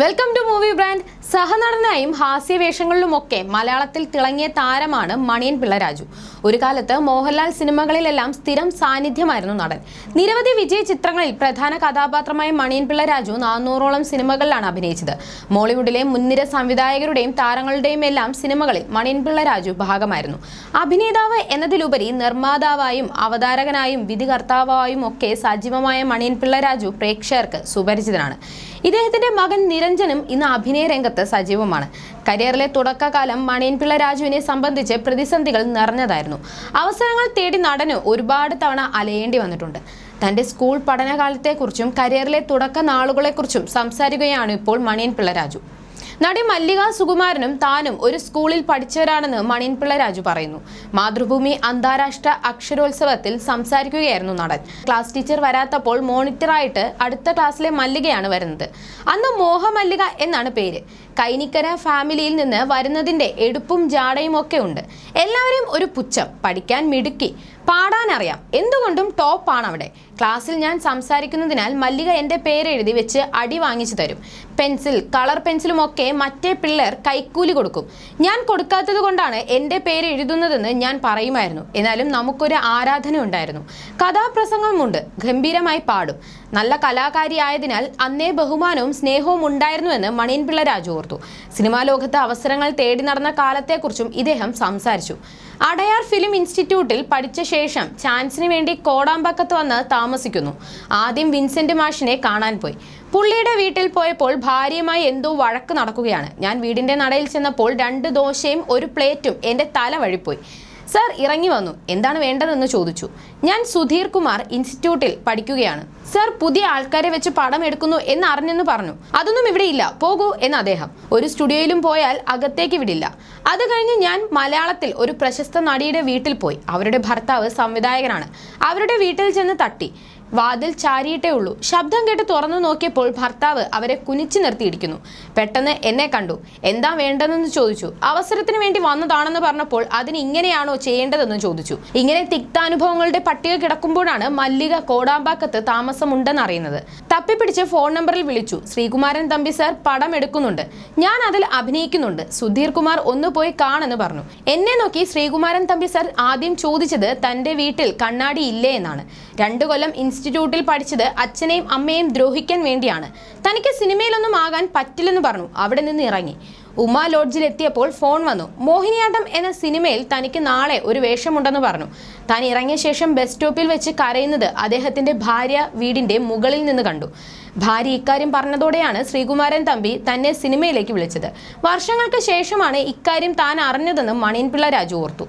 Welcome to movie brand സഹനടനായും ഹാസ്യവേഷങ്ങളിലുമൊക്കെ മലയാളത്തിൽ തിളങ്ങിയ താരമാണ് മണിയൻ പിള്ളരാജു. ഒരു കാലത്ത് മോഹൻലാൽ സിനിമകളിലെല്ലാം സ്ഥിരം സാന്നിധ്യമായിരുന്നു നടൻ. നിരവധി വിജയ ചിത്രങ്ങളിൽ പ്രധാന കഥാപാത്രമായ മണിയൻ പിള്ളരാജു നാനൂറോളം സിനിമകളിലാണ് അഭിനയിച്ചത്. മോളിവുഡിലെ മുൻനിര സംവിധായകരുടെയും താരങ്ങളുടെയും എല്ലാം സിനിമകളിൽ മണിയൻ പിള്ളരാജു ഭാഗമായിരുന്നു. അഭിനേതാവ് എന്നതിലുപരി നിർമ്മാതാവായും അവതാരകനായും വിധികർത്താവായും ഒക്കെ സജീവമായ മണിയൻ പിള്ളരാജു പ്രേക്ഷകർക്ക് സുപരിചിതനാണ്. ഇദ്ദേഹത്തിന്റെ മകൻ നിരഞ്ജനും ഇന്ന് അഭിനയ രംഗത്ത് സജീവമാണ്. കരിയറിലെ തുടക്കകാലം മണിയൻപിള്ള രാജുവിനെ സംബന്ധിച്ച് പ്രതിസന്ധികൾ നിറഞ്ഞതായിരുന്നു. അവസരങ്ങൾ തേടി നടന് ഒരുപാട് തവണ അലയേണ്ടി വന്നിട്ടുണ്ട്. തന്റെ സ്കൂൾ പഠനകാലത്തെക്കുറിച്ചും കരിയറിലെ തുടക്ക നാളുകളെക്കുറിച്ചും സംസാരിക്കുകയാണ് ഇപ്പോൾ മണിയൻപിള്ള രാജു. നടി മല്ലിക സുകുമാരനും താനും ഒരു സ്കൂളിൽ പഠിച്ചവരാണെന്ന് മണിയൻപിള്ള രാജു പറയുന്നു. മാതൃഭൂമി അന്താരാഷ്ട്ര അക്ഷരോത്സവത്തിൽ സംസാരിക്കുകയായിരുന്നു നടൻ. ക്ലാസ് ടീച്ചർ വരാത്തപ്പോൾ മോണിറ്ററായിട്ട് അടുത്ത ക്ലാസ്സിലെ മല്ലികയാണ് വരുന്നത്. അന്ന് മോഹ മല്ലിക എന്നാണ് പേര്. കൈനിക്കര ഫാമിലിയിൽ നിന്ന് വരുന്നതിന്റെ എടുപ്പും ജാടയും ഒക്കെ ഉണ്ട്. എല്ലാവരെയും ഒരു പുച്ഛം പഠിക്കാൻ മിടുക്കി പാടാനറിയാം. എന്തുകൊണ്ടും ടോപ്പാണ് അവിടെ ക്ലാസ്സിൽ ഞാൻ സംസാരിക്കുന്നതിനാൽ മല്ലിക എന്റെ പേരെഴുതി വെച്ച് അടി വാങ്ങിച്ചു തരും. പെൻസിൽ കളർ പെൻസിലും ഒക്കെ മറ്റേ പിള്ളേർ കൈക്കൂലി കൊടുക്കും. ഞാൻ കൊടുക്കാത്തത് കൊണ്ടാണ് എന്റെ പേര് എഴുതുന്നതെന്ന് ഞാൻ പറയുമായിരുന്നു. എന്നാലും നമുക്കൊരു ആരാധന ഉണ്ടായിരുന്നു. കഥാപ്രസംഗമുണ്ട്. ഗംഭീരമായി പാടും. നല്ല കലാകാരിയായതിനാൽ അന്നേ ബഹുമാനവും സ്നേഹവും ഉണ്ടായിരുന്നുവെന്ന് മണിയൻപിള്ള രാജു ഓർത്തു. സിനിമാ ലോകത്ത് അവസരങ്ങൾ തേടി നടന്ന കാലത്തെക്കുറിച്ചും ഇദ്ദേഹം സംസാരിച്ചു. അടയാർ ഫിലിം ഇൻസ്റ്റിറ്റ്യൂട്ടിൽ പഠിച്ച ശേഷം ചാൻസിന് വേണ്ടി കോടാമ്പക്കത്ത് വന്ന് താമസിക്കുന്നു. ആദ്യം വിൻസെന്റ് മാഷിനെ കാണാൻ പോയി. പുള്ളിയുടെ വീട്ടിൽ പോയപ്പോൾ ഭാര്യയുമായി എന്തോ വഴക്ക് നടക്കുകയാണ്. ഞാൻ വീടിന്റെ നടയിൽ ചെന്നപ്പോൾ രണ്ട് ദോശയും ഒരു പ്ലേറ്റും എന്റെ തല വഴിപ്പോയി. സർ ഇറങ്ങി വന്നു. എന്താണ് വേണ്ടതെന്ന് ചോദിച്ചു. ഞാൻ സുധീർ കുമാർ ഇൻസ്റ്റിറ്റ്യൂട്ടിൽ പഠിക്കുകയാണ്. സർ പുതിയ ആൾക്കാരെ വെച്ച് പടം എടുക്കുന്നു എന്ന് അറിഞ്ഞെന്ന് പറഞ്ഞു. അതൊന്നും ഇവിടെ ഇല്ല. പോകൂ എന്ന് അദ്ദേഹം. ഒരു സ്റ്റുഡിയോയിലും പോയാൽ അകത്തേക്ക് വിടില്ല. അത് കഴിഞ്ഞ് ഞാൻ മലയാളത്തിൽ ഒരു പ്രശസ്ത നടിയുടെ വീട്ടിൽ പോയി. അവരുടെ ഭർത്താവ് സംവിധായകനാണ്. അവരുടെ വീട്ടിൽ ചെന്ന് തട്ടി. വാതിൽ ചാരിയിട്ടേ ഉള്ളൂ. ശബ്ദം കേട്ട് തുറന്നു നോക്കിയപ്പോൾ ഭർത്താവ് അവരെ കുനിച്ചു നിർത്തിയിരിക്കുന്നു പെട്ടെന്ന് എന്നെ കണ്ടു. എന്താ വേണ്ടതെന്ന് ചോദിച്ചു. അവസരത്തിന് വേണ്ടി വന്നതാണെന്ന് പറഞ്ഞപ്പോൾ അതിന് ഇങ്ങനെയാണോ ചെയ്യേണ്ടതെന്ന് ചോദിച്ചു. ഇങ്ങനെ തിക്താനുഭവങ്ങളുടെ പട്ടിക കിടക്കുമ്പോഴാണ് മല്ലിക കോടാമ്പാക്കത്ത് താമസമുണ്ടെന്ന് അറിയുന്നത്. തപ്പിപ്പിടിച്ച് ഫോൺ നമ്പറിൽ വിളിച്ചു. ശ്രീകുമാരൻ തമ്പി സാർ പടം എടുക്കുന്നുണ്ട്. ഞാൻ അതിൽ അഭിനയിക്കുന്നുണ്ട്. സുധീർ കുമാർ ഒന്ന് പോയി കാണെന്ന് പറഞ്ഞു. എന്നെ നോക്കി ശ്രീകുമാരൻ തമ്പി സാർ ആദ്യം ചോദിച്ചത് തന്റെ വീട്ടിൽ കണ്ണാടി ഇല്ലേ എന്നാണ്. രണ്ടു കൊല്ലം ഇൻസ്റ്റിറ്റ്യൂട്ടിൽ പഠിച്ചത് അച്ഛനെയും അമ്മയെയും ദ്രോഹിക്കാൻ വേണ്ടിയാണ്. തനിക്ക് സിനിമയിലൊന്നും ആകാൻ പറ്റില്ലെന്ന് പറഞ്ഞു. അവിടെ നിന്ന് ഇറങ്ങി. ഉമ ലോഡ്ജിൽ എത്തിയപ്പോൾ ഫോൺ വന്നു. മോഹിനിയാട്ടം എന്ന സിനിമയിൽ തനിക്ക് നാളെ ഒരു വേഷമുണ്ടെന്ന് പറഞ്ഞു. താൻ ഇറങ്ങിയ ശേഷം ബസ് സ്റ്റോപ്പിൽ വെച്ച് കരയുന്നത് അദ്ദേഹത്തിന്റെ ഭാര്യ വീടിന്റെ മുകളിൽ നിന്ന് കണ്ടു. ഭാര്യ ഇക്കാര്യം പറഞ്ഞതോടെയാണ് ശ്രീകുമാരൻ തമ്പി തന്നെ സിനിമയിലേക്ക് വിളിച്ചത്. വർഷങ്ങൾക്ക് ശേഷമാണ് ഇക്കാര്യം താൻ അറിഞ്ഞതെന്ന് മണിയൻപിള്ള രാജു ഓർത്തു.